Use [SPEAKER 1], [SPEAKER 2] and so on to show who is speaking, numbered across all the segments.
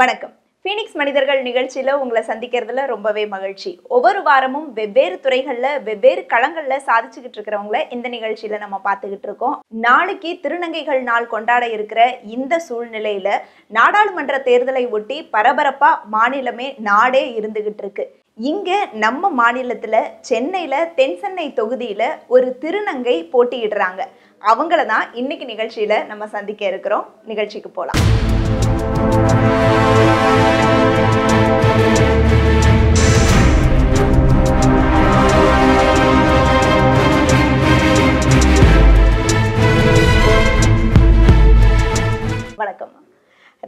[SPEAKER 1] வணக்கம். ஃபீனிக்ஸ் மனிதர்கள் நிகழ்ச்சியில் உங்களை சந்திக்கிறதுல ரொம்பவே மகிழ்ச்சி. ஒவ்வொரு வாரமும் வெவ்வேறு துறைகளில் வெவ்வேறு களங்களில் சாதிச்சுக்கிட்டு இருக்கிறவங்கள இந்த நிகழ்ச்சியில் நம்ம பார்த்துக்கிட்டு இருக்கோம். நாளைக்கு திருநங்கைகள் நாள் கொண்டாட இருக்கிற இந்த சூழ்நிலையில் நாடாளுமன்ற தேர்தலை ஒட்டி பரபரப்பாக மாநிலமே நாடே இருந்துகிட்டு இருக்கு. இங்கே நம்ம மாநிலத்தில் சென்னையில் தென்சென்னை தொகுதியில் ஒரு திருநங்கை போட்டியிடுறாங்க. அவங்கள தான் இன்னைக்கு நிகழ்ச்சியில் நம்ம சந்திக்க இருக்கிறோம். நிகழ்ச்சிக்கு போகலாம்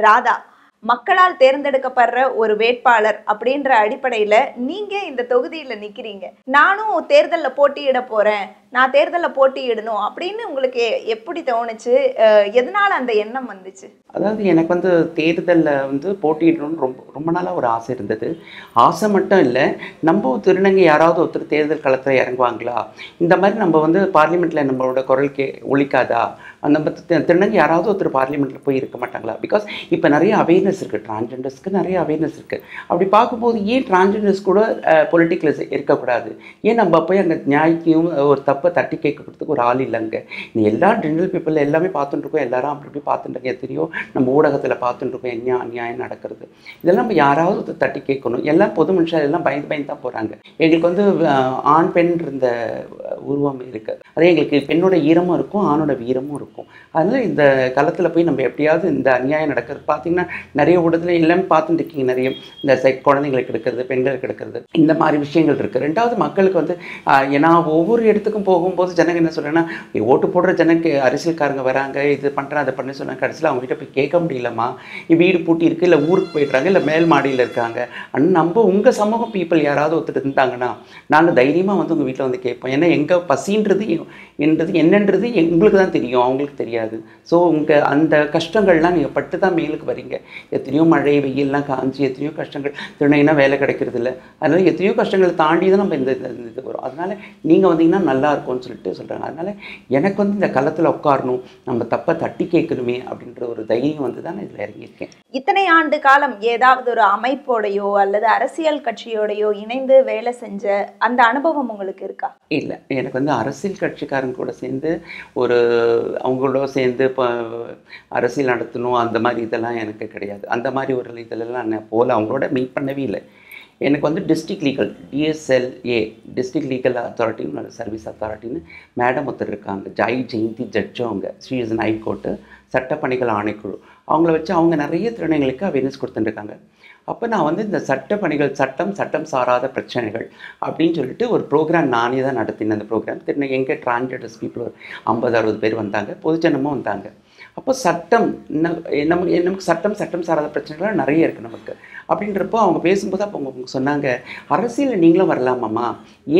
[SPEAKER 1] ராதா மக்களால் தேர்ந்தெடுக்கப்படுற ஒரு வேட்பாளர் அப்படின்ற அடிப்படையில நீங்க இந்த தொகுதியில நிக்கிறீங்க. நானும் தேர்தலில் போட்டியிட போறேன். நான் தேர்தலில் போட்டியிடணும் அப்படின்னு உங்களுக்கு எப்படி தோணுச்சு? எதனால் எதனால அந்த எண்ணம் வந்துச்சு?
[SPEAKER 2] அதாவது எனக்கு வந்து தேர்தலில் வந்து போட்டியிடணும்னு ரொம்ப ரொம்ப நாளாக ஒரு ஆசை இருந்தது. ஆசை மட்டும் இல்லை நம்ம திருநங்கை யாராவது ஒருத்தர் தேர்தல் களத்தில் இறங்குவாங்களா? இந்த மாதிரி நம்ம வந்து பார்லிமெண்ட்டில் நம்மளோட குரல் கே ஒழிக்காதா நம்ம திருநங்கை யாராவது ஒருத்தர் பார்லிமெண்ட்டில் போய் இருக்க மாட்டாங்களா? பிகாஸ் இப்போ நிறைய அவேர்னஸ் இருக்குது டிரான்ஜெண்டர்ஸ்க்கு நிறைய அவேர்னஸ் இருக்குது அப்படி பார்க்கும்போது ஏன் டிரான்ஜெண்டர்ஸ் கூட பொலிட்டிக்கல் இருக்கக்கூடாது? ஏன் நம்ம போய் அங்கே நியாயத்தையும் ஒரு தப்பை தட்டி கேட்கறதுக்கு ஒரு ஆள் இல்லைங்க இந்த எல்லா ஜென்ரல் பீப்புள் எல்லாமே பார்த்துட்டு இருக்கோம். எல்லாரும் அப்படி இப்படி பார்த்துட்டு எத்தனையோ நம்ம ஊடகத்தில் பார்த்துட்டு இருக்கோம். என்ன அநியாயம் நடக்கிறது. இதெல்லாம் நம்ம யாராவது ஒருத்தர் தட்டி கேட்கணும். எல்லாம் பொது மனுஷர் எல்லாம் பயந்து பயந்து தான் போகிறாங்க எங்களுக்கு வந்து ஆண் பெண் இருந்த உருவம் இருக்குது அதே எங்களுக்கு பெண்ணோட ஈரமும் இருக்கும் ஆணோட வீரமும் இருக்கும். அதனால் இந்த காலத்தில் போய் நம்ம எப்படியாவது இந்த அநியாயம் நடக்கிறது பார்த்தீங்கன்னா நிறைய ஊடகத்தில் எல்லாமே பார்த்துட்டு இருக்கீங்க நிறைய. இந்த செ குழந்தைங்களுக்கு எடுக்கிறது பெண்களுக்கு எடுக்கிறது இந்த மாதிரி விஷயங்கள் இருக்குது ரெண்டாவது மக்களுக்கு வந்து ஏன்னா ஒவ்வொரு இடத்துக்கும் போகும்போது ஜனங்க என்ன சொல்கிறேன்னா ஓட்டு போடுற ஜனக்கு அரசியல்காரங்க வராங்க இது பண்ணுறேன் அதை பண்ண சொன்னாங்க. கடைசியில் அவங்ககிட்ட போய் கேட்க முடியலம்மா. வீடு பூட்டி இருக்குது இல்லை ஊருக்கு போயிடுறாங்க இல்லை மேல் மாடியில் இருக்காங்க. ஆனால் நம்ம உங்கள் சமூக பீப்புள் யாராவது ஒருத்தர் இருந்தாங்கன்னா நாங்கள் தைரியமாக வந்து உங்கள் வீட்டில் வந்து கேட்போம். ஏன்னா எங்கள் பசின்றது என்றது என்னன்றது உங்களுக்கு தான் தெரியும். அவங்க அவங்களுக்கு தெரியாது. ஸோ உங்கள் அந்த கஷ்டங்கள்லாம் நீங்கள் பட்டு தான் மேலுக்கு வரீங்க. எத்தனையோ மழை வெயில்லாம் காஞ்சி எத்தனையோ கஷ்டங்கள். திருநங்கைனா வேலை கிடைக்கிறது இல்லை அதனால் எத்தனையோ கஷ்டங்களை தாண்டி தான் நம்ம இந்த இது வரும். அதனால் நீங்கள் வந்தீங்கன்னா நல்லா இருக்கும்னு சொல்லிட்டு சொல்கிறாங்க அதனால் எனக்கு வந்து இந்த களத்தில் உட்காரணும். நம்ம தப்பை தட்டி கேட்கணுமே அப்படின்ற ஒரு தைரியம் வந்து தான் இதில் இறங்கியிருக்கேன்.
[SPEAKER 1] இத்தனை ஆண்டு காலம் ஏதாவது ஒரு அமைப்போடையோ அல்லது அரசியல் கட்சியோடையோ இணைந்து வேலை செஞ்ச அந்த அனுபவம் உங்களுக்கு இருக்கா?
[SPEAKER 2] இல்லை. எனக்கு வந்து அரசியல் கட்சிக்காரங்க கூட சேர்ந்து ஒரு அவங்களோட சேர்ந்து இப்போ அரசியல் நடத்தணும் அந்த மாதிரி இதெல்லாம் எனக்கு கிடையாது. அந்த மாதிரி ஒரு இதிலெல்லாம் நான் போகல அவங்களோட மீட் பண்ணவே இல்லை. எனக்கு வந்து district legal DSLA district legal அத்தாரிட்டின்னு service அத்தாரிட்டின்னு மேடம் ஒருத்தர் இருக்காங்க. ஜாய் ஜெயந்தி ஜட்ஜு அவங்க. ஸ்ரீசன் ஹைகோர்ட்டு சட்டப்பணிகள் ஆணைக்குழு. அவங்கள வச்சு அவங்க நிறைய திருநங்களுக்கு அவேர்னஸ் கொடுத்துட்டுருக்காங்க அப்போ நான் வந்து இந்த சட்ட பணிகள் சட்டம் சட்டம் சாராத பிரச்சனைகள் அப்படின்னு சொல்லிட்டு ஒரு ப்ரோக்ராம் நானே தான் நடத்தினேன். அந்த ப்ரோக்ராம் திருநெ எங்கே டிரான்ஜெண்டர்ஸ் பீப்புள் ஒரு ஐம்பது அறுபது பேர் வந்தாங்க. பொதுஜனமும் வந்தாங்க. அப்போ சட்டம் நமக்கு நமக்கு சட்டம் சட்டம் சாராத பிரச்சனைகள் நிறைய இருக்குது நமக்கு. அப்படின்றப்போ அவங்க பேசும்போது அப்போ அவங்க சொன்னாங்க அரசியலில் நீங்களும் வரலாமாம்மா?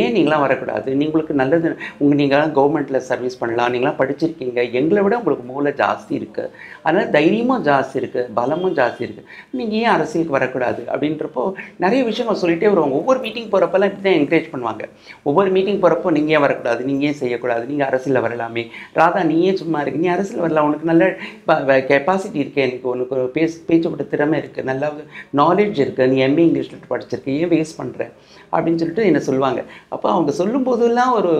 [SPEAKER 2] ஏன் நீங்களாம் வரக்கூடாது? நீங்களுக்கு நல்லது உங்கள் நீங்களாம் கவர்மெண்ட்டில் சர்வீஸ் பண்ணலாம் நீங்களாம் படிச்சிருக்கீங்க. எங்களை விட உங்களுக்கு மூளை ஜாஸ்தி இருக்குது அதனால் தைரியமும் ஜாஸ்தி இருக்குது பலமும் ஜாஸ்தி இருக்குது நீங்கள் ஏன் அரசியலுக்கு வரக்கூடாது? அப்படின்றப்போ நிறைய விஷயங்கள் சொல்லிகிட்டே வருவாங்க. ஒவ்வொரு மீட்டிங் போகிறப்பெல்லாம் இப்படி தான் என்கரேஜ் பண்ணுவாங்க. ஒவ்வொரு மீட்டிங் போகிறப்போ நீங்கள் ஏன் வரக்கூடாது? நீங்கள் ஏன் செய்யக்கூடாது? நீங்கள் அரசியலில் வரலாமே. ராதா நீ ஏன் சும்மா இருக்கு? நீ அரசியல் வரலாம். உனக்கு நல்ல கெப்பாசிட்டி இருக்குது எனக்கு உனக்கு பேசு பேச்சு திறமை இருக்குது நல்லா நாலேஜ் இருக்குது நீ எம்ஏ இங்கிலீஷில் படிச்சிருக்க ஏன் வேஸ்ட் பண்ணுற அப்படின்னு சொல்லிட்டு என்னை சொல்லுவாங்க. அப்போ அவங்க சொல்லும்போதெல்லாம் ஒரு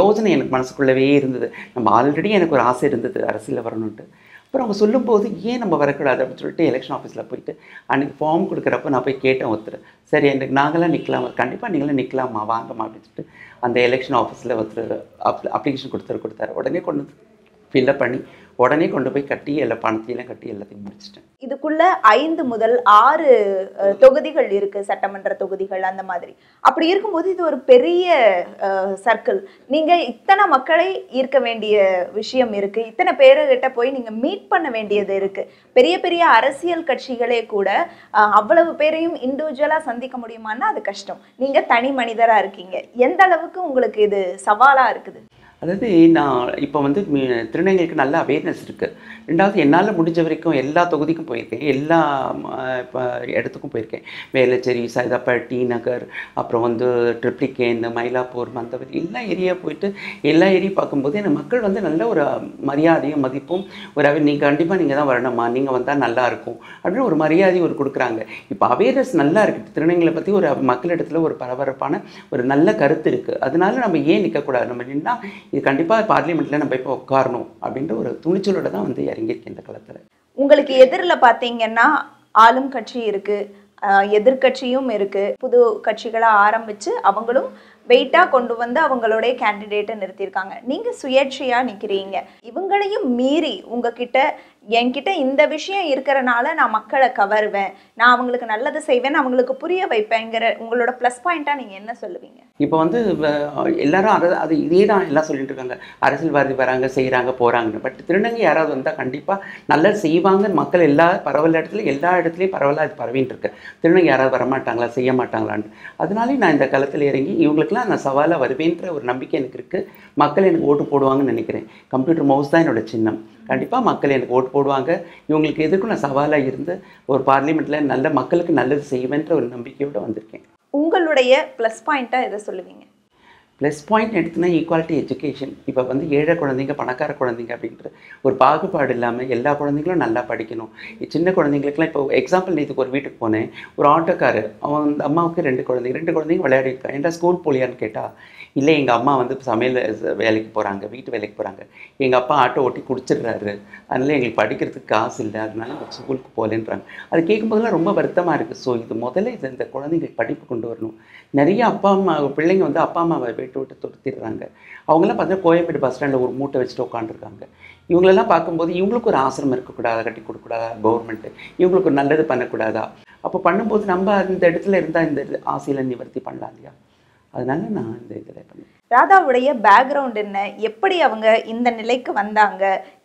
[SPEAKER 2] யோஜனை எனக்கு மனசுக்குள்ளவே இருந்தது. நம்ம ஆல்ரெடி எனக்கு ஒரு ஆசை இருந்தது அரசியலில் வரணுன்ட்டு அப்புறம் அவங்க சொல்லும்போது ஏன் நம்ம வரக்கூடாது? அப்படின்னு சொல்லிட்டு எலெக்ஷன் ஆஃபீஸில் போயிட்டு அன்றைக்கி ஃபார்ம் கொடுக்குறப்ப நான் போய் கேட்டேன் ஒருத்தர். சரி எனக்கு நாங்களாம் நிற்கலாமா கண்டிப்பாக நீங்களும் நிற்கலாமா வாங்கம்மா அப்படின்னு சொல்லிட்டு அந்த எலெக்ஷன் ஆஃபீஸில் ஒருத்தர் அப் அப்ளிகேஷன் கொடுத்தாரு கொடுத்தாரு. உடனே கொண்டு வந்து ஃபில்லப் பண்ணி உடனே கொண்டு போய் கட்டி எல்லா பணத்தையெல்லாம் கட்டி எல்லாத்தையும் முடிச்சிட்டேன்.
[SPEAKER 1] இதுக்குள்ள ஐந்து முதல் ஆறு தொகுதிகள் இருக்கு சட்டமன்ற தொகுதிகள் அந்த மாதிரி. அப்படி இருக்கும்போது இது ஒரு பெரிய சர்க்கிள் நீங்க இத்தனை மக்களை ஈர்க்க வேண்டிய விஷயம் இருக்கு. இத்தனை பேருகிட்ட போய் நீங்க மீட் பண்ண வேண்டியது இருக்கு. பெரிய பெரிய அரசியல் கட்சிகளே கூட அஹ், அவ்வளவு பேரையும் இண்டிவிஜுவலா சந்திக்க முடியுமான்னா அது கஷ்டம். நீங்க தனி மனிதரா இருக்கீங்க. எந்த அளவுக்கு உங்களுக்கு இது சவாலா இருக்குது?
[SPEAKER 2] அதாவது நான் இப்போ வந்து மி- திருநங்கைகளுக்கு நல்ல அவேர்னஸ் இருக்குது ரெண்டாவது என்னால் முடிஞ்ச வரைக்கும் எல்லா தொகுதிக்கும் போயிருக்கேன். எல்லா இப்போ இடத்துக்கும் போயிருக்கேன். வேளச்சேரி சைதாப்பட்டி நகர் அப்புறம் வந்து ட்ரிப்ளிகேன் மயிலாப்பூர் மந்தவரி எல்லா ஏரியா போயிட்டு எல்லா ஏரியா பார்க்கும்போது எனக்கு மக்கள் வந்து நல்ல ஒரு மரியாதையும் மதிப்பும் ஒரு நீங்கள் கண்டிப்பாக நீங்கள் தான் வரணுமா நீங்கள் வந்தால் நல்லா இருக்கும் அப்படின்னு ஒரு மரியாதை ஒரு கொடுக்குறாங்க. இப்போ அவேர்னஸ் நல்லா இருக்குது திருநங்கைகளை பற்றி ஒரு மக்களிடத்தில் ஒரு பரபரப்பான ஒரு நல்ல கருத்து இருக்குது அதனால நம்ம ஏன் நிற்கக்கூடாது நம்ம நின்னால் இது கண்டிப்பாக பார்லிமெண்ட்டில் நம்ம இப்போ உட்காரணும் அப்படின்ற ஒரு துணிச்சலோட தான் வந்து இறங்கியிருக்கேன் இந்த களத்தில்
[SPEAKER 1] உங்களுக்கு எதிரில் பார்த்தீங்கன்னா ஆளும் கட்சி இருக்குது எதிர்கட்சியும் எதிர்க்கட்சியும் புது கட்சிகளை ஆரம்பித்து அவங்களும் வெயிட்டாக கொண்டு வந்து அவங்களுடைய கேண்டிடேட்டை நிறுத்தியிருக்காங்க. நீங்கள் சுயேட்சையாக நிற்கிறீங்க இவங்களையும் மீறி உங்ககிட்ட என்கிட்ட இந்த விஷயம் இருக்கிறனால நான் மக்களை கவருவேன். நான் அவங்களுக்கு நல்லது செய்வேன் அவங்களுக்கு புரிய வைப்பேங்கிற உங்களோட ப்ளஸ் பாயிண்ட்டாக நீங்கள் என்ன சொல்லுவீங்க?
[SPEAKER 2] இப்போ வந்து வ- எல்லாரும் அதை அது இதே தான் எல்லாம் சொல்லிட்டு இருக்காங்க. அரசியல்வாதி வராங்க செய்கிறாங்க போகிறாங்கன்னு பட் திருநங்கை யாராவது வந்தால் கண்டிப்பாக நல்லது செய்வாங்கன்னு மக்கள் எல்லா பரவல் இடத்துல எல்லா இடத்துலையும் பரவலாக அது பரவின்னு இருக்கு. திருநங்கை யாராவது வரமாட்டாங்களா செய்ய மாட்டாங்களான்னு அதனாலே நான் இந்த களத்தில் இறங்கி இவங்களுக்குலாம் நான் சவாலாக வருவேன்ற ஒரு நம்பிக்கை எனக்கு இருக்குது மக்கள் எனக்கு ஓட்டு போடுவாங்கன்னு நினைக்கிறேன். கம்ப்யூட்டர் மவுஸ் தான் என்னோட சின்னம். கண்டிப்பாக மக்கள் எனக்கு ஓட்டு போடுவாங்க. இவங்களுக்கு எதுக்கும் நான் சவாலாக இருந்து ஒரு பார்லிமெண்ட்டில் நல்ல மக்களுக்கு நல்லது செய்வேன்ற ஒரு நம்பிக்கையோடு வந்திருக்கேன்.
[SPEAKER 1] உங்களுடைய ப்ளஸ் பாயிண்டா எதை சொல்லுவீங்க?
[SPEAKER 2] ப்ளஸ் பாயிண்ட் எடுத்துனா ஈக்குவாலிட்டி எஜுகேஷன் இப்போ வந்து ஏழை குழந்தைங்க பணக்கார குழந்தைங்க அப்படின்ற ஒரு பாகுபாடு இல்லாமல் எல்லா குழந்தைங்களும் நல்லா படிக்கணும். சின்ன குழந்தைங்களுக்குலாம் இப்போ எக்ஸாம்பிள் இதுக்கு ஒரு வீட்டுக்கு போனேன். ஒரு ஆட்டோக்காரர். அவன் அந்த அம்மாவுக்கு ரெண்டு குழந்தைங்க ரெண்டு குழந்தைங்க விளையாடிருக்கான் ஏன்டா ஸ்கூல் போலியான்னு கேட்டால் இல்லை எங்கள் அம்மா வந்து சமையல் வேலைக்கு போகிறாங்க வீட்டு வேலைக்கு போகிறாங்க எங்கள் அப்பா ஆட்டோ ஓட்டி குடிச்சிடுறாரு. அதனால் எங்களுக்கு படிக்கிறதுக்கு காசு இல்லை அதனால ஸ்கூலுக்கு போகலன்றாங்க. அது கேட்கும்போதெல்லாம் ரொம்ப வருத்தமாக இருக்குது ஸோ இது முதல்ல இது இந்த குழந்தைங்களுக்கு படிப்பு கொண்டு வரணும். நிறைய அப்பா அம்மா பிள்ளைங்க வந்து அப்பா அம்மாவை வீட்டு விட்டு துரத்திடுறாங்க. அவங்களாம் பார்த்தீங்கன்னா கோயம்பேடு பஸ் ஸ்டாண்டில் ஒரு மூட்டை வச்சுட்டு உட்காந்துருக்காங்க இவங்களெல்லாம் பார்க்கும்போது இவங்களுக்கு ஒரு ஆசிரமம் இருக்கக்கூடாதா? கட்டி கொடுக்கக்கூடாதா? கவர்மெண்ட்டு இவங்களுக்கு நல்லது பண்ணக்கூடாதா? அப்போ பண்ணும்போது நம்ம அந்த இடத்துல இருந்தால் இந்த ஆசையில் நிவர்த்தி பண்ணலாம் இல்லையா? அதனால நான் இந்த இதில் பண்ணேன்.
[SPEAKER 1] ராதாவுடைய பேக்ரவுண்ட் என்ன? எப்படி அவங்க இந்த நிலைக்கு வந்தாங்க?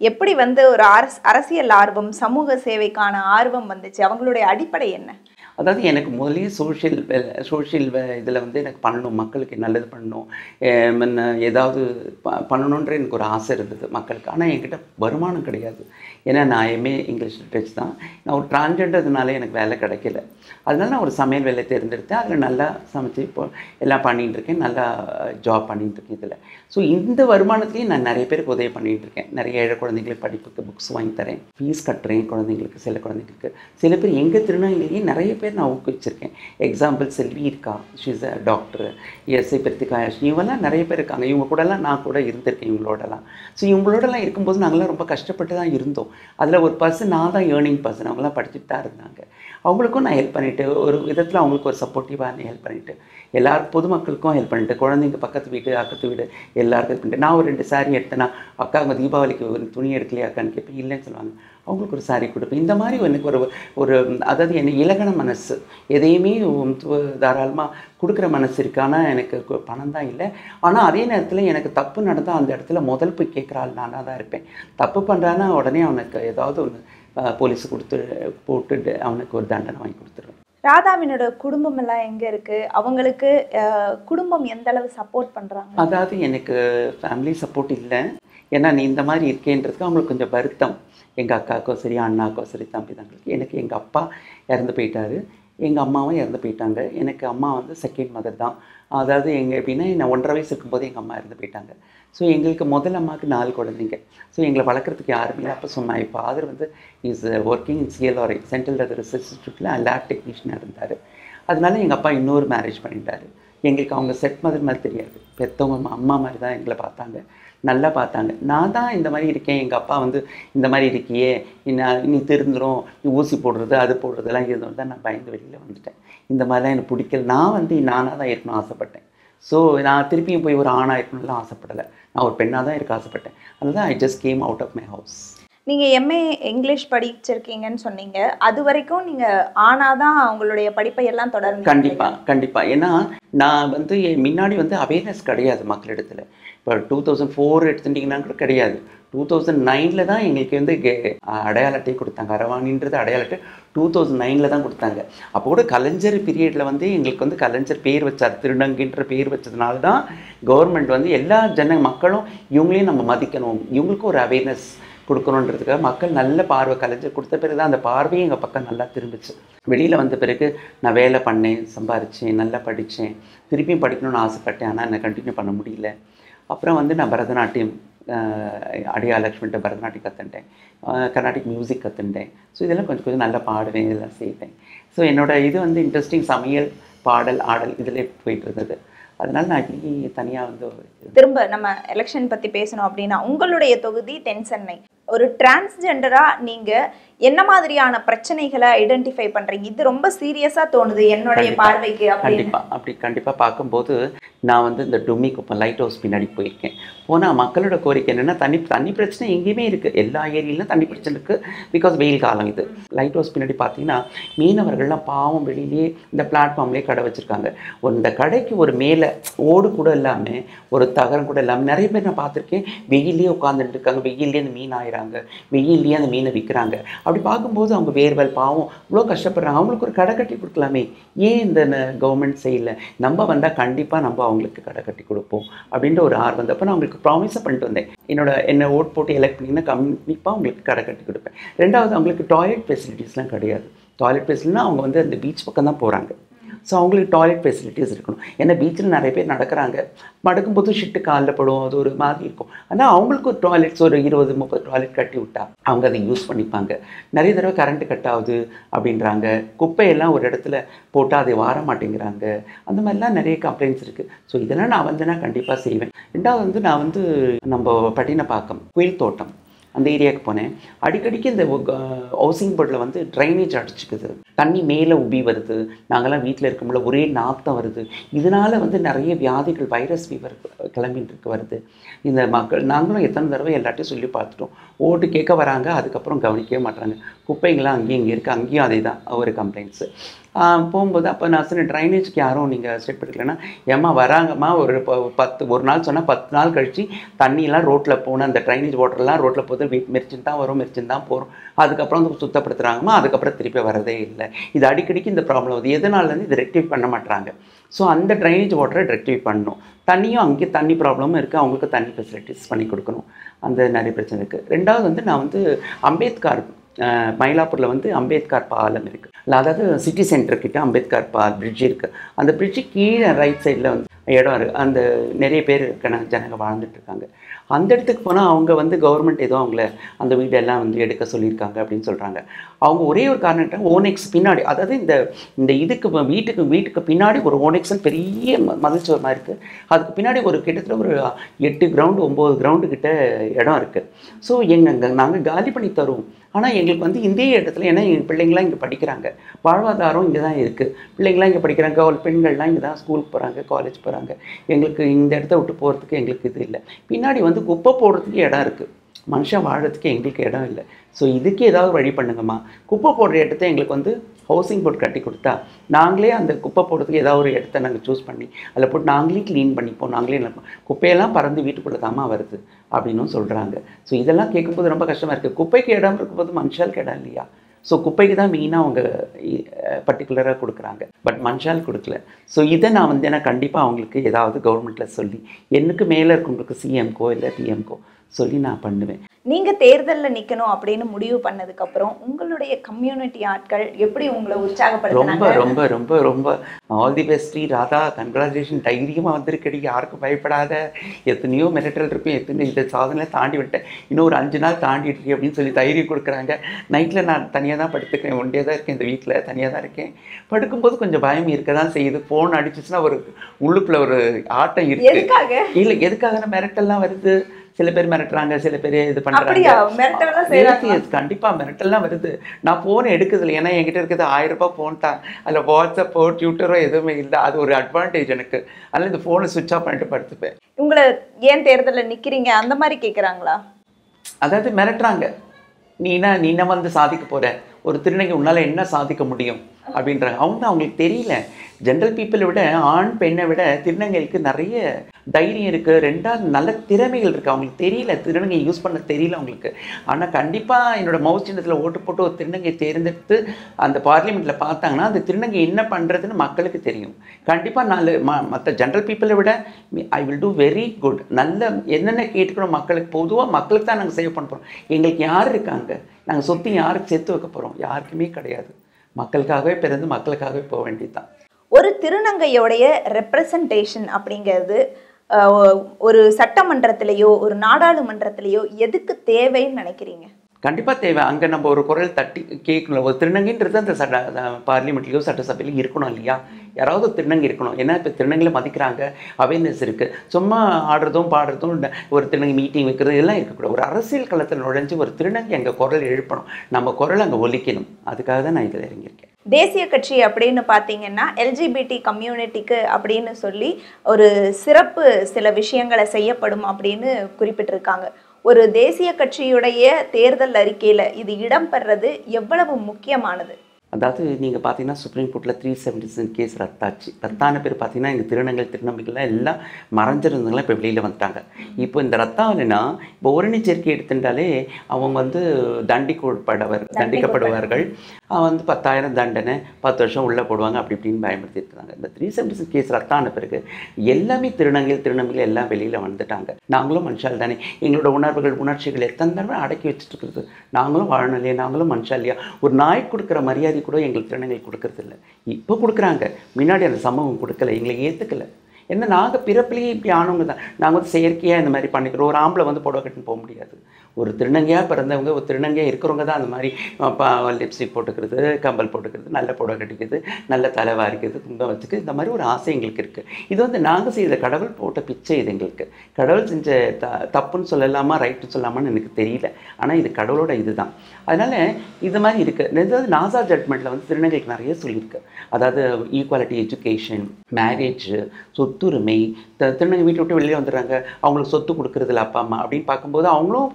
[SPEAKER 1] எப்படி வந்து ஒரு அரசியல் ஆர்வம் சமூக சேவைக்கான ஆர்வம் வந்துச்சு? அவங்களுடைய அடிப்படை என்ன?
[SPEAKER 2] அதாவது எனக்கு முதலே சோஷியல் சோஷியல் இதில் வந்து எனக்கு பண்ணணும் மக்களுக்கு நல்லது பண்ணணும் முன்ன ஏதாவது ப பண்ணணுன்ற எனக்கு ஒரு ஆசை இருந்தது மக்களுக்கு. ஆனால் என்கிட்ட வருமானம் கிடையாது. ஏன்னா நான் எம்ஏ இங்கிலீஷ் லிட்ரேச்சர் தான். நான் ஒரு டிரான்ஜெண்டர்னால எனக்கு வேலை கிடைக்கல. அதனால நான் ஒரு சமையல் வேலை தேர்ந்தெடுத்தேன். அதில் நல்லா சமைச்சு இப்போ எல்லாம் பண்ணிட்டு இருக்கேன் நல்லா ஜாப் பண்ணிகிட்டு இருக்கேன் இதில். ஸோ இந்த வருமானத்துலேயும் நான் நிறைய பேருக்கு உதவி பண்ணிகிட்டு இருக்கேன் நிறைய ஏழை குழந்தைங்களுக்கு படிப்புக்கு புக்ஸ் வாங்கி தரேன். ஃபீஸ் கட்டுறேன் குழந்தைங்களுக்கு சில குழந்தைங்களுக்கு. சில பேர் எங்கள் திருநெல்வேலியே நிறைய பேர் நான் ஊக்குவிச்சிருக்கேன். எக்ஸாம்பிள் செல்வி இருக்கா? She's a doctor SI Prithika இவங்கெல்லாம் நிறைய பேர் இருக்காங்க. இவங்க கூடலாம் நான் கூட இருந்திருக்கேன் இவங்களோடலாம். ஸோ இவங்களோடலாம் இருக்கும்போது நாங்களாம் ரொம்ப கஷ்டப்பட்டு தான் இருந்தோம். அதில் ஒரு பர்சன் நான் தான் ஏர்னிங் பர்சன் அவங்களாம் படிச்சுட்டு தான் இருந்தாங்க. அவங்களுக்கும் நான் ஹெல்ப் பண்ணிவிட்டு ஒரு விதத்தில் அவங்களுக்கு ஒரு சப்போர்ட்டிவாக ஹெல்ப் பண்ணிவிட்டு எல்லார் பொதுமக்களுக்கும் ஹெல்ப் பண்ணிட்டு குழந்தைங்க பக்கத்து வீடு அக்கத்து வீடு எல்லாருக்கும் ஹெல்ப் பண்ணிட்டு. நான் ஒரு ரெண்டு சாரி எடுத்தேன்னா அக்கா அவங்க தீபாவளிக்கு ஒரு துணி எடுக்கலையா அக்கான்னு கேட்பேன் இல்லைன்னு சொல்லுவாங்க. அவங்களுக்கு ஒரு சாரி கொடுப்பேன். இந்த மாதிரி எனக்கு ஒரு ஒரு அதாவது என்ன இலகன மனசு எதையுமே தாராளமாக கொடுக்குற மனசு இருக்கு. ஆனால் எனக்கு பணம் தான் இல்லை. ஆனால் அதே நேரத்தில் எனக்கு தப்பு நடந்தால் அந்த இடத்துல முதல் போய் கேட்குற ஆள் நானாக தான் இருப்பேன். தப்பு பண்ணுறான்னா உடனே அவனுக்கு ஏதாவது ஒன்று போலீஸ் கொடுத்து போட்டு அவனுக்கு ஒரு தண்டனை வாங்கி கொடுத்துருவேன்
[SPEAKER 1] ராதாவினோட குடும்பம் எல்லாம் எங்க இருக்கு அவங்களுக்கு குடும்பம் எந்த அளவு சப்போர்ட் பண்றாங்க
[SPEAKER 2] அதாவது எனக்கு ஃபேமிலி சப்போர்ட் இல்லை ஏன்னா நீ இந்த மாதிரி இருக்கேன்றதுக்கு அவங்களுக்கு கொஞ்சம் வருத்தம் எங்கள் அக்காக்கோ சரி அண்ணாக்கோ சரி தம்பி தங்களுக்கு எனக்கு எங்கள் அப்பா இறந்து போயிட்டாரு எங்கள் அம்மாவும் இறந்து போயிட்டாங்க. எனக்கு அம்மா வந்து செகண்ட் மதர் தான். அதாவது எங்கள் எப்படின்னா நான் ஒன்றரை வயசு இருக்கும்போது எங்கள் அம்மா இறந்து போயிட்டாங்க. ஸோ எங்களுக்கு முதல் அம்மாவுக்கு நாலு குழந்தைங்க. ஸோ எங்களை வளர்க்குறதுக்கு யாருமே இல்லை. அப்போ சொன்னா இப்போ ஃபாதர் வந்து is working in CLRI central research இன்ஸ்டியூட்டில் லேப் டெக்னீஷியனாக இருந்தார். அதனால எங்கள் அப்பா இன்னொரு மேரேஜ் பண்ணிட்டாரு. எங்களுக்கு அவங்க செட் மதர் மாதிரி தெரியாது. பெற்றவங்க அம்மா மாதிரி தான் எங்களை பார்த்தாங்க. நல்லா பார்த்தாங்க. நான் தான் இந்த மாதிரி இருக்கேன். எங்கள் அப்பா வந்து இந்த மாதிரி இருக்கியே. நான் நீ திருந்துரும் நீ ஊசி போடுறது அது போடுறதெல்லாம் இருந்தோம் தான் நான் பயந்து வெளியில் வந்துட்டேன். இந்த மாதிரிலாம் எனக்கு பிடிக்கல. நான் வந்து நானாக தான் இருக்கணும்னு ஆசைப்பட்டேன். ஸோ நான் திருப்பியும் போய் ஒரு ஆணாக இருக்கணும்லாம் ஆசைப்படலை. நான் ஒரு பெண்ணாக தான் இருக்க ஆசைப்பட்டேன். அதுதான் I just came out of my house
[SPEAKER 1] நீங்க எம்ஏ இங்கிலீஷ் படிச்சிருக்கீங்கன்னு சொன்னீங்க. அது வரைக்கும் நீங்க ஆனாதான் அவங்களுடைய படிப்பை எல்லாம் தொடர்ந்து
[SPEAKER 2] கண்டிப்பா கண்டிப்பா. ஏன்னா நான் வந்து முன்னாடி வந்து அவேர்னஸ் கிடையாது மக்களிடத்துல. இப்போ டூ தௌசண்ட் ஃபோர் எடுத்துட்டிங்கன்னா கூட கிடையாது டூ தௌசண்ட் நைனில் தான் எங்களுக்கு வந்து கே- அடையாள அட்டை கொடுத்தாங்க. அரவாணின்றது அடையாள அட்டை டூ தௌசண்ட் நைனில் தான் கொடுத்தாங்க. அப்போ கூட கலைஞர் பீரியடில் வந்து எங்களுக்கு வந்து கலைஞர் பேர் வச்சார். திருநங்கின்ற பேர் வச்சதுனால தான் கவர்மெண்ட் வந்து எல்லா ஜன மக்களும் இவங்களையும் நம்ம மதிக்கணும். இவங்களுக்கும் ஒரு அவேர்னஸ் கொடுக்கணுன்றதுக்காக மக்கள் நல்ல பார்வை கலைஞர் கொடுத்த பிறகு தான் அந்த பார்வையும் எங்கள் பக்கம் நல்லா திரும்பிச்சு. வெளியில் வந்த பிறகு நான் வேலை பண்ணேன் சம்பாரித்தேன் நல்லா படித்தேன் திருப்பியும் படிக்கணும்னு ஆசைப்பட்டேன். ஆனால் என்னை கண்டினியூ பண்ண முடியல. அப்புறம் வந்து நான் பரதநாட்டியம் ஆஹ் அடையா பரதநாட்டியம் கற்றுட்டேன் கர்நாடிக் மியூசிக் கற்றுட்டேன் ஸோ இதெல்லாம் கொஞ்சம் கொஞ்சம் நல்லா பாடுவேன் இதெல்லாம் செய்வேன் ஸோ என்னோட இது வந்து இன்ட்ரெஸ்டிங் சமையல் பாடல் ஆடல் இதில் போயிட்டு இருந்தது அதனால நான் இப்படி தனியாக வந்து
[SPEAKER 1] திரும்ப நம்ம எலெக்ஷன் பற்றி பேசணும் அப்படின்னா உங்களுடைய தொகுதி தென் சென்னை ஒரு டிரான்ஸ்ஜெண்டராக நீங்கள் என்ன மாதிரியான பிரச்சனைகளை ஐடென்டிஃபை பண்றீங்க இது ரொம்ப சீரியஸா தோணுது என்னுடைய
[SPEAKER 2] கண்டிப்பா.
[SPEAKER 1] பார்வைக்கு
[SPEAKER 2] கண்டிப்பாக அப்படி கண்டிப்பாக பார்க்கும்போது நான் வந்து இந்த டும்மி குப்பம் லைட் ஹவுஸ் பின்னாடி போயிருக்கேன். போனால் மக்களோட கோரிக்கை என்னென்னா தண்ணி தண்ணி பிரச்சனை எங்கேயுமே இருக்குது எல்லா ஏரியிலும் தண்ணி பிரச்சனை இருக்குது பிகாஸ் வெயில் காலம் இது. லைட் ஹவுஸ் பின்னாடி பார்த்தீங்கன்னா மீனவர்கள்லாம் பாவம் வெளியிலேயே இந்த பிளாட்ஃபார்ம்லேயே கடை வச்சுருக்காங்க. இந்த கடைக்கு ஒரு மேலே ஓடு கூட இல்லாமல் ஒரு தகரம் கூட இல்லாமல் நிறைய பேர் நான் பார்த்துருக்கேன். வெயிலே உட்காந்துட்டு இருக்காங்க. வெயிலே அந்த மீன் ஆயிறாங்க. வெயிலே அந்த மீனை விற்கிறாங்க. அப்படி பார்க்கும்போது அவங்க வேர்வல் பாவம் இவ்வளோ கஷ்டப்படுறாங்க. அவங்களுக்கு ஒரு கடை கட்டி கொடுக்கலாமே. ஏன் இந்த கவர்மெண்ட் செய்யல? நம்ம வந்தால் கண்டிப்பாக நம்ம அவங்களுக்கு கடை கட்டி கொடுப்போம் அப்படின்ற ஒரு ஆர்வம் வந்தப்போ நான் அவங்களுக்கு ப்ராமிஸாக பண்ணிட்டு வந்தேன். என்னோட என்னை ஓட் போட்டு எலெக்ட் பண்ணிங்கன்னா கண்டிப்பாக அவங்களுக்கு கடை கட்டி கொடுப்பேன். ரெண்டாவது அவங்களுக்கு டாய்லெட் ஃபெசிலிட்டிஸ்லாம் கிடையாது. டாய்லெட் ஃபெசிலிட்டினா அவங்க வந்து அந்த பீச் பக்கம் தான் போகிறாங்க ஸோ அவங்களுக்கு டாய்லெட் ஃபெசிலிட்டிஸ் இருக்கணும். ஏன்னா பீச்சில் நிறைய பேர் நடக்கிறாங்க. மடக்கும்போது ஷிட்டு காலில் படும். அது ஒரு மாதிரி இருக்கும். ஆனால் அவங்களுக்கு ஒரு டாய்லெட்ஸ் ஒரு இருபது முப்பது டாய்லெட் கட்டி விட்டா அவங்க அதை யூஸ் பண்ணிப்பாங்க. நிறைய தடவை கரண்ட்டு கட் ஆகுது அப்படின்றாங்க. குப்பையெல்லாம் ஒரு இடத்துல போட்டால் அதை வார மாட்டேங்கிறாங்க. அந்த மாதிரிலாம் நிறைய கம்ப்ளைண்ட்ஸ் இருக்குது ஸோ இதெல்லாம் நான் வந்து நான் கண்டிப்பாக செய்வேன். ரெண்டாவது வந்து நான் வந்து நம்ம பட்டினப்பாக்கம் குயில் தோட்டம். அந்த ஏரியாவுக்கு போனேன். அடிக்கடிக்கு இந்த ஹவுசிங் போர்டில் வந்து ட்ரைனேஜ் அடிச்சுக்குது. தண்ணி மேலே உபி வருது. நாங்கள்லாம் வீட்டில் இருக்கும்போது ஒரே நாத்தம் வருது. இதனால் வந்து நிறைய வியாதிகள் வைரஸ் ஃபீவர் கிளம்பின்னு வருது. இந்த மக்கள் நாங்களும் எத்தனை தடவை எல்லாத்தையும் சொல்லி பார்த்துட்டோம். ஓட்டு கேட்க வராங்க அதுக்கப்புறம் கவனிக்கவே மாட்டாங்க குப்பைங்களாம் அங்கேயும் இங்கே இருக்குது அங்கேயும் அதே தான் ஒரு கம்ப்ளைண்ட்ஸு போகும்போது அப்போ நான் சொன்னேன் ட்ரைனேஜ்க்கு யாரும் நீங்கள் ஸ்டெப் எடுக்கலைன்னா ஏம்மா வராங்கம்மா ஒரு ப- பத்து ஒரு நாள் சொன்னால் பத்து நாள் கழித்து தண்ணியெல்லாம் ரோட்டில் போகணும் அந்த ட்ரைனேஜ் வாட்டர்லாம் ரோட்டில் போது வீ மெரிச்சின்னு தான் வரும் மெரிச்சின்னு தான் போகிறோம் அதுக்கப்புறம் வந்து சுத்தப்படுத்துகிறாங்கம்மா அதுக்கப்புறம் திருப்பி வரதே இல்லை. இது அடிக்கடிக்கு இந்த ப்ராப்ளம் வருது. எதனாலேருந்து இது ரெக்டிஃபை பண்ண மாட்டாங்க ஸோ அந்த ட்ரைனேஜ் வாட்டரை ரெக்டிஃபை பண்ணணும். தண்ணியும் அங்கேயும் தண்ணி ப்ராப்ளமும் இருக்குது அவங்களுக்கு தண்ணி ஃபெசிலிட்டிஸ் பண்ணி கொடுக்கணும். அந்த நிறைய பிரச்சனை இருக்குது ரெண்டாவது வந்து நான் வந்து அம்பேத்கர் மயிலாப்பூரில் வந்து அம்பேத்கர் பாலம் இருக்குது அதாவது சிட்டி சென்டர் கிட்ட அம்பேத்கர் பார் பிரிட்ஜ் இருக்குது அந்த பிரிட்ஜு கீழே ரைட் சைடில் வந்து இடம் இருக்குது அந்த நிறைய பேர் இருக்காங்க ஜனங்க வாழ்ந்துட்டு இருக்காங்க. அந்த இடத்துக்கு போனால் அவங்க வந்து கவர்மெண்ட் ஏதோ அவங்கள அந்த வீடெல்லாம் வந்து எடுக்க சொல்லியிருக்காங்க அப்படின்னு சொல்கிறாங்க அவங்க ஒரே ஒரு காரணம் ஓனெக்ஸ் பின்னாடி அதாவது இந்த இந்த இதுக்கு வீட்டுக்கு வீட்டுக்கு பின்னாடி ஒரு ஓனெக்ஸ்னு பெரிய ம- மாதிரி இருக்குது அதுக்கு பின்னாடி ஒரு கிட்டத்தட்ட ஒரு எட்டு கிரவுண்டு ஒம்பது கிரவுண்டு கிட்ட இடம் இருக்குது ஸோ எங்கள் நாங்கள் காலி பண்ணி தருவோம். ஆனால் எங்களுக்கு வந்து இந்த இடத்துல ஏன்னா எங்கள் பிள்ளைங்களாம் இங்கே படிக்கிறாங்க. வாழ்வாதாரம் இங்கே தான் இருக்குது பிள்ளைங்களாம் இங்கே படிக்கிறாங்க. பெண்கள்லாம் இங்கே தான் ஸ்கூலுக்கு போகிறாங்க காலேஜ் போகிறாங்க எங்களுக்கு இந்த இடத்த விட்டு போகிறதுக்கு எங்களுக்கு இது இல்லை. பின்னாடி வந்து குப்பை போடுறதுக்கு இடம் இருக்குது மனுஷன் வாழறதுக்கு எங்களுக்கு இடம் இல்லை. ஸோ இதுக்கு ஏதாவது வழி பண்ணுங்கம்மா. குப்பை போடுற இடத்த எங்களுக்கு வந்து ஹவுசிங் போர்ட் கட்டி கொடுத்தா நாங்களே அந்த குப்பை போடுறதுக்கு ஏதாவது ஒரு இடத்த நாங்கள் சூஸ் பண்ணி அதில் போட்டு நாங்களே க்ளீன் பண்ணிப்போம். நாங்களே நினைப்போம் குப்பையெல்லாம் பறந்து வீட்டுக்குள்ளே தாமா வருது அப்படின்னும் சொல்கிறாங்க ஸோ இதெல்லாம் கேட்கும்போது ரொம்ப கஷ்டமாக இருக்குது குப்பைக்கு இடம் இருக்கும்போது மனுஷாலுக்கு இடம் இல்லையா? ஸோ குப்பைக்கு தான் மெயினாக அவங்க பர்டிகுலராக கொடுக்குறாங்க. பட் மனுஷால் கொடுக்கல. ஸோ இதை நான் வந்து ஏன்னா கண்டிப்பாக அவங்களுக்கு ஏதாவது கவர்மெண்ட்டில் சொல்லி எனக்கு மேலே இருக்கவங்களுக்கு சிஎம்கோ இல்லை பிஎம்கோ சொல்லி நான் பண்ணுவேன்.
[SPEAKER 1] நீங்க தேர்தல்ல நிக்கணும் அப்படின்னு முடிவு பண்ணதுக்கு அப்புறம் உங்களுடைய கம்யூனிட்டி ஆட்கள் எப்படி உங்களை
[SPEAKER 2] ரொம்ப
[SPEAKER 1] உற்சாகப்படுத்தினாங்க?
[SPEAKER 2] ரொம்ப ரொம்ப ரொம்ப all the best Sri Radha. Congratulation தைரியமாக வந்திருக்கடி. யாருக்கும் பயப்படாத. எத்தனையோ மிரட்டல் இருக்கும். எத்தனை இந்த சாதனை தாண்டி விட்டேன். இன்னும் ஒரு அஞ்சு நாள் தாண்டிட்டு அப்படின்னு சொல்லி தைரியம் கொடுக்குறாங்க. நைட்டில் நான் தனியாக தான் படுத்துக்கிறேன். ஒன்றே தான் இருக்கேன். இந்த வீட்டில் தனியாக தான் இருக்கேன். படுக்கும்போது கொஞ்சம் பயம் இருக்க தான் செய்யுது. ஃபோன் அடிச்சிச்சுன்னா ஒரு உள்ளுக்குள்ள ஒரு ஆட்டம் இருக்கு. இல்லை எதுக்காக மிரட்டல்லாம் வருது. சில பேர் மிரட்டுறாங்க சில பேர் இது பண்ணுறாங்க
[SPEAKER 1] மிரட்டலாம் செய்யறாங்க
[SPEAKER 2] Yes, yes, கண்டிப்பா மிரட்டல்லாம் வருது. நான் ஃபோன் எடுக்குதில்ல ஏன்னா என்கிட்ட இருக்கிறது ஆயிரம் ரூபாய் ஃபோன் தான். அதில் வாட்ஸ்அப்போ ட்விட்டரோ எதுவுமே இல்லை. அது ஒரு அட்வான்டேஜ் எனக்கு. அதனால இந்த ஃபோனை சுவிட்ச் ஆஃப் பண்ணிட்டு படுத்துப்பேன்.
[SPEAKER 1] உங்களை ஏன் தேர்தல்ல நிக்கிறீங்க? அந்த மாதிரி கேக்குறாங்களா?
[SPEAKER 2] அதாவது மிரட்டுறாங்க. நீனா நீ என்ன வந்து சாதிக்க போற. ஒரு திருநங்கை உன்னால என்ன சாதிக்க முடியும்? அப்படின்றாங்க அவங்க அவங்களுக்கு தெரியல. ஜென்ரல் பீப்புளை விட ஆண் பெண்ணை விட திருநங்கைகளுக்கு நிறைய தைரியம் இருக்குது ரெண்டாவது நல்ல திறமைகள் இருக்குது அவங்களுக்கு தெரியல. திருநங்கை யூஸ் பண்ண தெரியல அவங்களுக்கு. ஆனால் கண்டிப்பாக என்னோட மவுஸ் சின்னத்தில் ஓட்டு போட்டு ஒரு திருநங்கை தேர்ந்தெடுத்து அந்த பார்லிமெண்ட்டில் பார்த்தாங்கன்னா அந்த திருநங்கை என்ன பண்ணுறதுன்னு மக்களுக்கு தெரியும். கண்டிப்பாக நாலு ம மற்ற ஜென்ரல் பீப்புளை விட I will do very good நல்ல என்னென்ன கேட்டுக்கணும் மக்களுக்கு பொதுவாக மக்களுக்கு தான் நாங்கள் சேவ் பண்ண போகிறோம் எங்களுக்கு யார் இருக்காங்க? நாங்கள் சொத்து யாருக்கு சேர்த்து வைக்க போகிறோம் யாருக்குமே கிடையாது. மக்களுக்காகவே பிறந்து மக்களுக்காகவே போக வேண்டியதுதான்.
[SPEAKER 1] ஒரு திருநங்கையோடைய ரெப்ரசன்டேஷன் அப்படிங்கிறது ஒரு சட்டமன்றத்திலேயோ ஒரு நாடாளுமன்றத்திலேயோ எதுக்கு தேவைன்னு நினைக்கிறீங்க?
[SPEAKER 2] கண்டிப்பாக தேவை. அங்கே நம்ம ஒரு குரல் தட்டி கேட்கணும். ஒரு திருநங்கைன்றது அந்த சட்ட பார்லிமெண்ட்லேயோ சட்டசபையிலையும் இருக்கணும் இல்லையா? யாராவது ஒரு திருநங்கை இருக்கணும். ஏன்னா இப்போ திருநங்கையில் மதிக்கிறாங்க. அவேர்னஸ் இருக்குது சும்மா ஆடுறதும் பாடுறதும் ஒரு திருநங்கை மீட்டிங் வைக்கிறது எல்லாம் இருக்கக்கூடாது. ஒரு அரசியல் களத்தில் நுழைஞ்சு ஒரு திருநங்கை அங்கே குரல் எழுப்பணும். நம்ம குரல் அங்கே ஒலிக்கணும். அதுக்காக தான் நான் இதில் இறங்கியிருக்கேன்.
[SPEAKER 1] தேசிய கட்சி அப்படின்னு பார்த்தீங்கன்னா எல்ஜிபிடி கம்யூனிட்டிக்கு அப்படின்னு சொல்லி ஒரு சிறப்பு சில விஷயங்களை செய்யப்படும் அப்படின்னு குறிப்பிட்டிருக்காங்க. ஒரு தேசிய கட்சியுடைய தேர்தல் அறிக்கையில் இது இடம்பெறது எவ்வளவு முக்கியமானது?
[SPEAKER 2] அதாவது நீங்கள் பார்த்தீங்கன்னா சுப்ரீம் கோர்ட்டில் த்ரீ செவன்டி செவன் கேஸ் ரத்தாச்சு. ரத்தான பேர் பார்த்தீங்கன்னா எங்கள் திருநங்கல் திருநம்பிக்கைலாம் எல்லாம் மறைஞ்சிருந்தவங்களாம் இப்போ வெளியில் வந்துட்டாங்க. இப்போ இந்த ரத்தாவலைனா இப்போ ஒருணிச்சேர்க்கை எடுத்துட்டாலே அவங்க வந்து தண்டிக்கப்படவர் தண்டிக்கப்படுவார்கள் அவன் வந்து பத்தாயிரம் தண்டனை பத்து வருஷம் உள்ளே போடுவாங்க அப்படி இப்படின்னு இருந்தாங்க இந்த த்ரீ செவன்டி சிக்ஸ் கேஸ் ரத்தான பிறகு எல்லாமே திருநங்கையில் திருநங்கையில் எல்லாம் வெளியில் வந்துட்டாங்க. நாங்களும் மனுஷால் தானே. எங்களோட உணர்வுகள் உணர்ச்சிகள் எத்தனை தடவை அடக்கி வச்சுட்டு இருக்கிறது நாங்களும் வாழணும் இல்லையா? நாங்களும் மனுஷா இல்லையா? ஒரு நாய் கொடுக்குற மரியாதை கூட எங்களுக்கு திருநங்கை கொடுக்கறதில்ல. இப்போ கொடுக்குறாங்க. முன்னாடி அந்த சமூகம் கொடுக்கல. எங்களை ஏற்றுக்கல என்ன நாங்கள் பிறப்பிலேயே இப்படி ஆனவங்க தான். நாங்கள் வந்து செயற்கையாக இந்த மாதிரி பண்ணிக்கிறோம். ஒரு ஆம்பளை வந்து புடவை கட்டுன்னு போக முடியாது. ஒரு திருநங்கையாக பிறந்தவங்க ஒரு திருநங்கையாக இருக்கிறவங்க தான் அந்த மாதிரி லிப்ஸ்டிக் போட்டுக்கிறது கம்பல் போட்டுக்கிறது நல்ல புடவை கட்டிக்கிறது நல்ல தலை வாரிக்கிறது கும்பம் வச்சுக்கு இந்த மாதிரி ஒரு ஆசை எங்களுக்கு இருக்குது இது வந்து நாங்கள் செய்த கடவுள் போட்ட பிச்சை இது எங்களுக்கு. கடவுள் செஞ்ச த தப்புன்னு சொல்லலாமா ரைட்டுன்னு சொல்லலாமான்னு எனக்கு தெரியல. ஆனால் இது கடவுளோட இதுதான். அதனால் இது மாதிரி இருக்குது ரெண்டாவது நாசா ஜட்மெண்ட்டில் வந்து திருநங்கைக்கு நிறைய சொல்லியிருக்கு. அதாவது ஈக்குவாலிட்டி எஜுகேஷன் மேரேஜ் சொத்துரிமை த- திருநங்கை வீட்டை விட்டு வெளியே வந்துடுறாங்க. அவங்களுக்கு சொத்து கொடுக்குறதில்ல அப்பா அம்மா அப்படின்னு பார்க்கும்போது அவங்களும்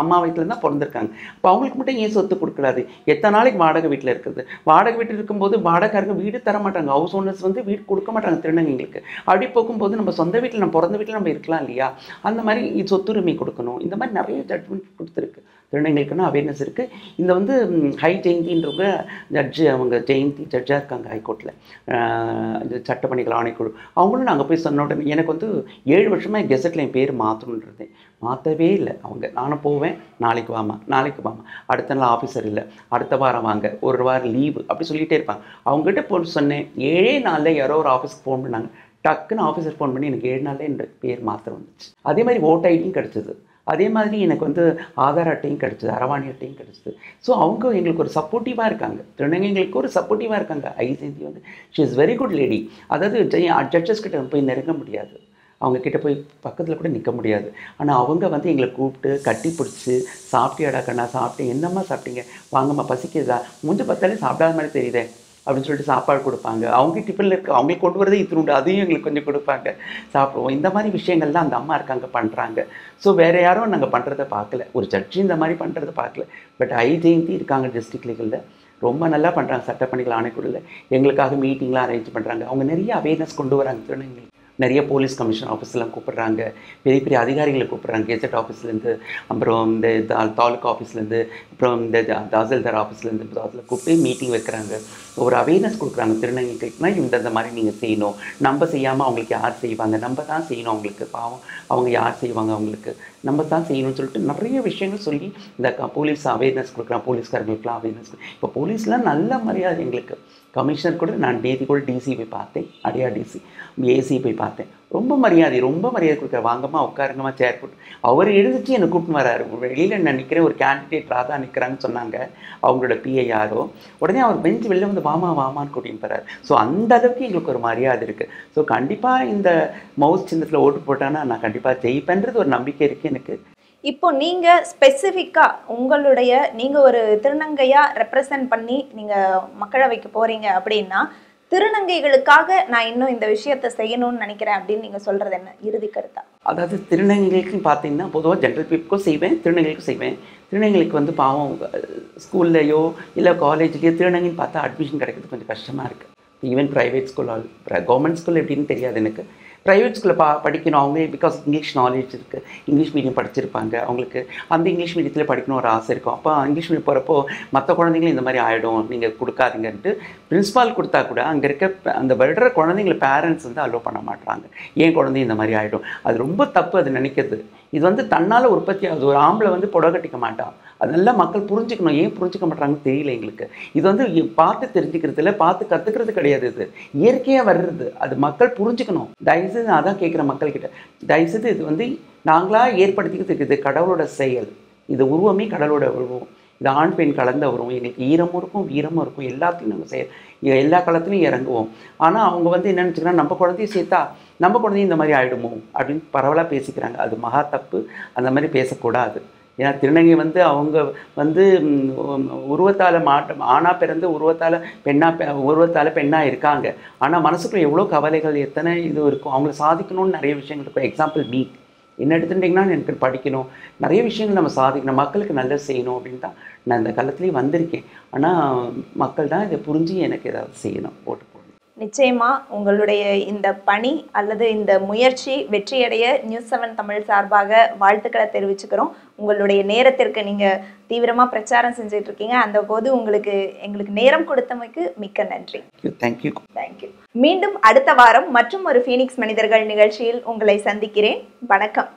[SPEAKER 2] அம்மா வயிற்றுல தான் பிறந்திருக்காங்க. அப்போ அவங்களுக்கு மட்டும் ஏன் சொத்து கொடுக்கலாது எத்தனை நாளைக்கு வாடகை வீட்டில் இருக்குது? வாடகை வீட்டில் இருக்கும்போது வாடகைக்காரங்க வீடு தர மாட்டாங்க. ஹவுஸ் ஓனர்ஸ் வந்து வீடு கொடுக்க மாட்டாங்க திருநங்கைங்களுக்கு. அப்படி போகும்போது நம்ம சொந்த வீட்டில் நம்ம பிறந்த வீட்டில் நம்ம இருக்கலாம் இல்லையா? அந்த மாதிரி இது சொத்துரிமை கொடுக்கணும். இந்த மாதிரி நிறைய ஜட்மெண்ட் கொடுத்துருக்கு. திருநங்கைகளுக்குன்னா அவேர்னஸ் இருக்குது இந்த வந்து ஹை ஜெயந்தின்றவங்க ஜட்ஜு அவங்க ஜெயந்தி ஜட்ஜாக இருக்காங்க ஹைகோர்ட்டில் இந்த சட்டப்பணிகள் ஆணைக்குழு. அவங்களும் நாங்கள் போய் சொன்ன உடனே எனக்கு வந்து ஏழு வருஷமாக கெசட்டில் என் பேர் மாற்றணுன்றது மாற்றவே இல்லை. அவங்க நானும் போவேன். நாளைக்கு வாமா நாளைக்கு வாமா அடுத்த நாள் ஆஃபீஸர் இல்லை. அடுத்த வாரம் வாங்க. ஒரு வாரம் லீவு அப்படி சொல்லிகிட்டே இருப்பாங்க. அவங்ககிட்ட போய் சொன்னேன். ஏழே நாளில் யாரோ ஒரு ஆஃபீஸ்க்கு ஃபோன் பண்ணாங்க. டக்குன்னு ஆஃபீஸர் ஃபோன் பண்ணி எனக்கு ஏழு நாளில் என்னோட பேர் மாத்திரம் வந்துச்சு. அதே மாதிரி ஓட் ஐடியும் கிடச்சிது. அதே மாதிரி எனக்கு வந்து ஆதார் அட்டையும் கிடச்சிது அரவாணி அட்டையும் கிடச்சிது. ஸோ அவங்க எங்களுக்கு ஒரு சப்போர்ட்டிவாக இருக்காங்க. திருநங்கைங்களுக்கு ஒரு சப்போர்ட்டிவாக இருக்காங்க. ஐசிந்தி வந்து she is very good lady அதாவது ஜட்ஜஸ் கிட்ட போய் நெருங்க முடியாது. அவங்க கிட்ட போய் பக்கத்தில் கூட நிற்க முடியாது. ஆனால் அவங்க வந்து எங்களை கூப்பிட்டு கட்டி பிடிச்சி சாப்பிட்டியாடா கண்ணா சாப்பிட்டேன். என்னம்மா சாப்பிட்டீங்க? வாங்கம்மா பசிக்குதா? மூஞ்சி பார்த்தாலே சாப்பிடாத மாதிரி தெரியுதே. அப்படின்னு சொல்லிட்டு சாப்பாடு கொடுப்பாங்க. அவங்க டிஃபனில் இருக்க அவங்களுக்கு கொண்டு வரதே இத்தினுண்டு அதையும் எங்களுக்கு கொஞ்சம் கொடுப்பாங்க. சாப்பிடுவோம். இந்த மாதிரி விஷயங்கள்லாம் அந்த அம்மா இருக்காங்க பண்ணுறாங்க ஸோ வேறு யாரும் நாங்கள் பண்ணுறத பார்க்கல. ஒரு ஜட்ஜி இந்த மாதிரி பண்ணுறத பார்க்கல. பட் ஐ ஜெயந்தி இருக்காங்க டிஸ்ட்ரிக்ட் லீகலில் ரொம்ப நல்லா பண்ணுறாங்க சட்டப்பணிகள் ஆணைக்குழுவில் எங்களுக்காக மீட்டிங்லாம் அரேஞ்ச் பண்ணுறாங்க அவங்க நிறைய அவேர்னஸ் கொண்டு வராங்க. திருநங்கைகள் நிறைய போலீஸ் கமிஷன் ஆஃபீஸ்லாம் கூப்பிட்றாங்க. பெரிய பெரிய அதிகாரிகளை கூப்பிட்றாங்க. கெசட் ஆஃபீஸ்லேருந்து அப்புறம் இந்த தா- தாலுகா ஆஃபீஸ்லேருந்து அப்புறம் இந்த தாசில்தார் ஆஃபீஸ்லேருந்து அதில் கூப்பிட்டு மீட்டிங் வைக்கிறாங்க. ஒரு அவேர்னஸ் கொடுக்குறாங்க. திருநங்கைக்குனா இந்த இந்த மாதிரி நீங்கள் செய்யணும். நம்ம செய்யாமல் அவங்களுக்கு யார் செய்வாங்க? நம்ம தான் செய்யணும் அவங்களுக்கு. பாவம் அவங்க யார் செய்வாங்க அவங்களுக்கு? நம்ம தான் செய்யணும்னு சொல்லிட்டு நிறைய விஷயங்கள் சொல்லி இந்த போலீஸ் அவேர்னஸ் கொடுக்குறாங்க. போலீஸ்காரங்களுக்குலாம் அவேர்னஸ் இப்போ போலீஸ்லாம் நல்ல மரியாதை எங்களுக்கு. கமிஷனர் கூட நான் நேத்தி கூட டிசி போய் பார்த்தேன். அடியா டிசி ஏசி போய் பார்த்தேன். ரொம்ப மரியாதை ரொம்ப மரியாதை கொடுக்குற. வாங்கம்மா உட்காருங்கம்மா சேர் போட்டு. அவர் எழுதிச்சு என்னை கூப்பிட்டு வராரு. வெளியில் நான் நிற்கிறேன் ஒரு கேண்டிடேட் ராதா நிற்கிறாங்கன்னு சொன்னாங்க. அவங்களோட பிஏ யாரோ. உடனே அவர் பெஞ்சு வெளில வந்து வாமா வாமான்னு கூட்டின்னு போகிறார் ஸோ அந்த அளவுக்கு எங்களுக்கு ஒரு மரியாதை இருக்குது ஸோ கண்டிப்பாக இந்த மவுஸ் சின்னத்தில் ஓட்டு போட்டானா நான் கண்டிப்பாக ஜெயிப்பேன்றது ஒரு நம்பிக்கை இருக்குது எனக்கு.
[SPEAKER 1] இப்போ நீங்க ஸ்பெசிஃபிக்கா உங்களுடைய நீங்க ஒரு திருநங்கையா ரெப்ரசன்ட் பண்ணி நீங்க மக்களவைக்கு போறீங்க அப்படின்னா திருநங்கைகளுக்காக நான் இன்னும் இந்த விஷயத்தை செய்யணும்னு நினைக்கிறேன் அப்படின்னு நீங்க சொல்றது என்ன? இறுதி கருத்தா?
[SPEAKER 2] அதாவது திருநங்கைகளுக்கு பார்த்தீங்கன்னா பொதுவாக ஜென்ரல் பீப்புக்கும் செய்வேன் திருநங்கைகளுக்கும் செய்வேன். திருநங்கைகளுக்கு வந்து பாவம் ஸ்கூல்லையோ இல்லை காலேஜ்லேயோ திருநங்கைன்னு பார்த்தா அட்மிஷன் கிடைக்கிறது கொஞ்சம் கஷ்டமாக இருக்குது even private school government school எப்படின்னு தெரியாது எனக்கு. ப்ரைவேட் ஸ்கூலில் பா படிக்கணும். அவங்க பிகாஸ் இங்கிலீஷ் நாலேஜ் இருக்குது இங்கிலீஷ் மீடியம் படிச்சிருப்பாங்க. அவங்களுக்கு அந்த இங்கிலீஷ் மீடியத்தில் படிக்கணும் ஒரு ஆசை இருக்கும். அப்போ இங்கிலீஷ் மீடியம் போகிறப்போ மற்ற குழந்தைங்களும் இந்த மாதிரி ஆகிடும் நீங்கள் கொடுக்காதீங்கன்ட்டு பிரின்ஸ்பால் கொடுத்தா கூட அங்கே இருக்க அந்த விடுற குழந்தைங்களை பேரண்ட்ஸ் வந்து அலோவ் பண்ண மாட்டாங்க ஏன் குழந்தை இந்த மாதிரி ஆகிடும் அது ரொம்ப தப்பு அது நினைக்கிறது. இது வந்து தன்னால் உற்பத்தி ஆகுது. ஒரு ஆம்பளை வந்து புடவை கட்டிக்க மாட்டான். அதெல்லாம் மக்கள் புரிஞ்சுக்கணும். ஏன் புரிஞ்சுக்க மாட்டாங்கன்னு தெரியல எங்களுக்கு. இது வந்து பார்த்து தெரிஞ்சுக்கிறதுல பார்த்து கற்றுக்கிறது கிடையாது இது. இயற்கையாக வர்றது. அது மக்கள் புரிஞ்சுக்கணும். தயவுசெய்து நான் அதான் கேட்குறேன் மக்கள்கிட்ட. தயவுசெய்து இது வந்து நாங்களாக ஏற்படுத்திக்கிறதுக்கு இது கடவுளோட செயல். இது உருவமே கடவுளோட உருவம். இது ஆண் பெண் கலந்த உருவம். எங்களுக்கு ஈரமும் இருக்கும் வீரமும் இருக்கும். எல்லாத்தையும் நாங்கள் செய்ய எல்லா காலத்துலையும் இறங்குவோம். ஆனால் அவங்க வந்து என்ன நினச்சிக்கிறாங்க? நம்ம குழந்தைய சேர்த்தா நம்ம குழந்தையும் இந்த மாதிரி ஆகிடுமோ அப்படின்னு பரவலாக பேசிக்கிறாங்க. அது மகா தப்பு. அந்த மாதிரி பேசக்கூடாது. ஏன்னா திருநங்கை வந்து அவங்க வந்து உருவத்தால் மாற்றம் ஆணாக பிறந்து உருவத்தால் பெண்ணாக உருவத்தால் பெண்ணாக இருக்காங்க. ஆனால் மனசுக்குள்ள எவ்வளோ கவலைகள் எத்தனை இது இருக்கும். அவங்கள சாதிக்கணும்னு நிறைய விஷயங்கள் இருக்கும். எக்ஸாம்பிள் மீ என்ன எடுத்துட்டிங்கன்னா எனக்கு படிக்கணும். நிறைய விஷயங்கள் நம்ம சாதிக்கணும். மக்களுக்கு நல்லது செய்யணும் அப்படின்னு தான் நான் இந்த காலத்துலேயும் வந்திருக்கேன். ஆனால் மக்கள் தான் இதை புரிஞ்சு எனக்கு ஏதாவது செய்யணும் போட்டு
[SPEAKER 1] நிச்சயமா உங்களுடைய இந்த பணி அல்லது இந்த முயற்சி வெற்றியடைய நியூஸ் செவன் தமிழ் சார்பாக வாழ்த்துக்களை தெரிவிச்சுக்கிறோம். உங்களுடைய நேரத்திற்கு நீங்க தீவிரமா பிரச்சாரம் செஞ்சுட்டு இருக்கீங்க அந்த போது உங்களுக்கு எங்களுக்கு நேரம் கொடுத்தமைக்கு மிக்க நன்றி.
[SPEAKER 2] தேங்க்யூ
[SPEAKER 1] தேங்க்யூ மீண்டும் அடுத்த வாரம் மற்றும் ஒரு ஃபீனிக்ஸ் மனிதர்கள் நிகழ்ச்சியில் உங்களை சந்திக்கிறேன். வணக்கம்.